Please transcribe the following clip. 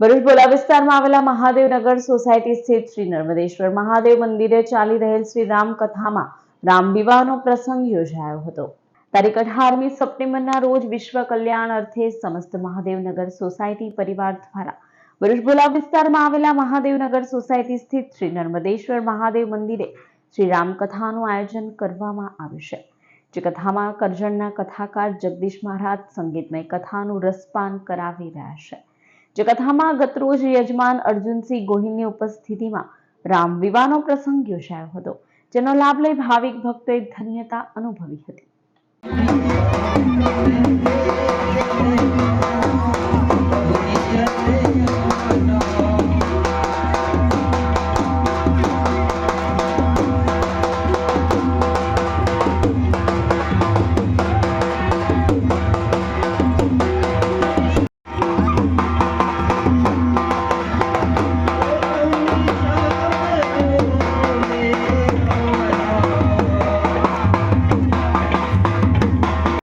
ભરૂચ વિસ્તારમાં આવેલા મહાદેવનગર સોસાયટી સ્થિત શ્રી નર્મદેશ્વર મહાદેવ મંદિરે ચાલી રહેલ શ્રી રામ કથામાં રામ પ્રસંગ યોજાયો હતો. તારીખ અઢારમી સપ્ટેમ્બરના રોજ વિશ્વ કલ્યાણ અર્થે સમસ્ત મહાદેવનગર સોસાયટી પરિવાર દ્વારા ભરૂચ વિસ્તારમાં આવેલા મહાદેવનગર સોસાયટી સ્થિત શ્રી નર્મદેશ્વર મહાદેવ મંદિરે શ્રી રામ કથાનું આયોજન કરવામાં આવ્યું છે. જે કથામાં કરજણના કથાકાર જગદીશ મહારાજ સંગીતમય કથાનું રસપાન કરાવી રહ્યા છે. જે કથામાં ગતરોજ યજમાન અર્જુનસિંહ ગોહિલની ઉપસ્થિતિમાં રામ વિવાહનો પ્રસંગ યોજાયો હતો, જેનો લાભ લઈ ભાવિક ભક્તોએ ધન્યતા અનુભવી હતી.